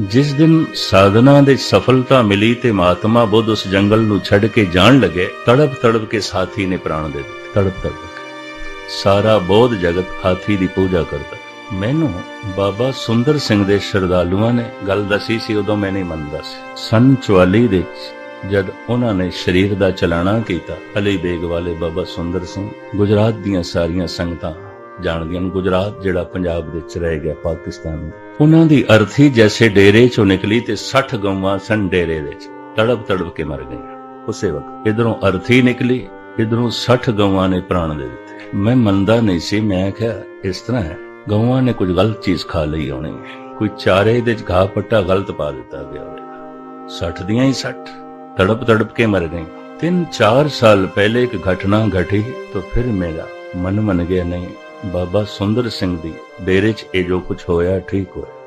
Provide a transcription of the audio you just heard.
ਜਿਸ ਦਿਨ ਸਾਧਨਾ ਦੇ ਸਫਲਤਾ ਮਿਲੀ ਤੇ ਮਹਾਤਮਾ ਬੁੱਧ ਉਸ ਜੰਗਲ ਨੂੰ ਛੱਡ ਕੇ ਜਾਣ ਲੱਗੇ, ਤੜਪ ਤੜਪ ਕੇ ਸਾਥੀ ਨੇ ਪ੍ਰਾਣ ਦੇ ਦਿੱਤੇ। ਤੜਪ ਤੜਪ ਸਾਰਾ ਬੋਧ ਜਗਤ ਹਾਥੀ ਦੀ ਪੂਜਾ ਕਰਦਾ। ਮੈਨੂੰ ਬਾਬਾ ਸੁੰਦਰ ਸਿੰਘ ਦੇ ਸ਼ਰਧਾਲੂਆਂ ਨੇ ਗੱਲ ਦੱਸੀ ਸੀ, ਉਦੋਂ ਮੈਂ ਨਹੀਂ ਮੰਨਦਾ ਸੀ। ਸਨ 44 ਦੇ ਜਦ ਉਹਨਾਂ ਨੇ ਸਰੀਰ ਦਾ ਚਲਾਣਾ ਕੀਤਾ, ਅਲੀ ਬੇਗ ਵਾਲੇ ਬਾਬਾ ਸੁੰਦਰ ਸਿੰਘ, ਗੁਜਰਾਤ ਦੀਆਂ ਸਾਰੀਆਂ ਸੰਗਤਾਂ ਜਾਣਦੀਆਂ ਨੇ ਗੁਜਰਾਤ, ਜਿਹੜਾ ਪੰਜਾਬ ਦੇ ਵਿੱਚ ਰਹਿ ਗਿਆ, ਪਾਕਿਸਤਾਨ ਨੂੰ। ਉਹਨਾਂ ਦੀ ਅਰਥੀ ਜੈਸੇ ਡੇਰੇ ਚੋਂ ਨਿਕਲੀ ਤੇ 60 ਗਊਆਂ ਸਨ ਡੇਰੇ ਦੇ ਵਿੱਚ। ਤੜਪ ਤੜਪ ਕੇ ਮਰ ਗਈਆਂ। ਉਸੇ ਵਕਤ ਇਧਰੋਂ ਅਰਥੀ ਨਿਕਲੀ, ਇਧਰੋਂ 60 ਗਊਆਂ ਨੇ ਪ੍ਰਾਣ ਦੇ ਦਿੱਤੇ। ਮੈਂ ਮੰਨਦਾ ਨਹੀਂ ਸੀ, ਮੈਂ ਕਿਹਾ, ਇਸ ਤਰ੍ਹਾਂ ਹੈ। ਗਊਆਂ ਨੇ ਕੁਝ ਗਲਤ ਚੀਜ਼ ਖਾ ਲਈ ਹੋਣੀ। ਕੋਈ ਚਾਰੇ ਦੇ ਚ ਘਾਹ ਪੱਟਾ ਗਲਤ ਪਾ ਦਿੱਤਾ ਗਿਆ ਹੋਵੇਗਾ 60 ਦੀਆਂ ਹੀ 60 ਤੜਪ ਤੜਪ ਕੇ ਮਰ ਗਈ ਤਿੰਨ ਚਾਰ ਸਾਲ ਪਹਿਲੇ ਇੱਕ ਘਟਨਾ ਘਟੀ ਤਾਂ ਫਿਰ ਮੇਰਾ ਮਨ ਮੰਨ ਗਿਆ, ਨਹੀਂ ਬਾਬਾ ਸੁੰਦਰ ਸਿੰਘ ਦੀ ਡੇਰੇ 'ਚ ਇਹ ਜੋ ਕੁਝ ਹੋਇਆ ਠੀਕ ਹੋਇਆ।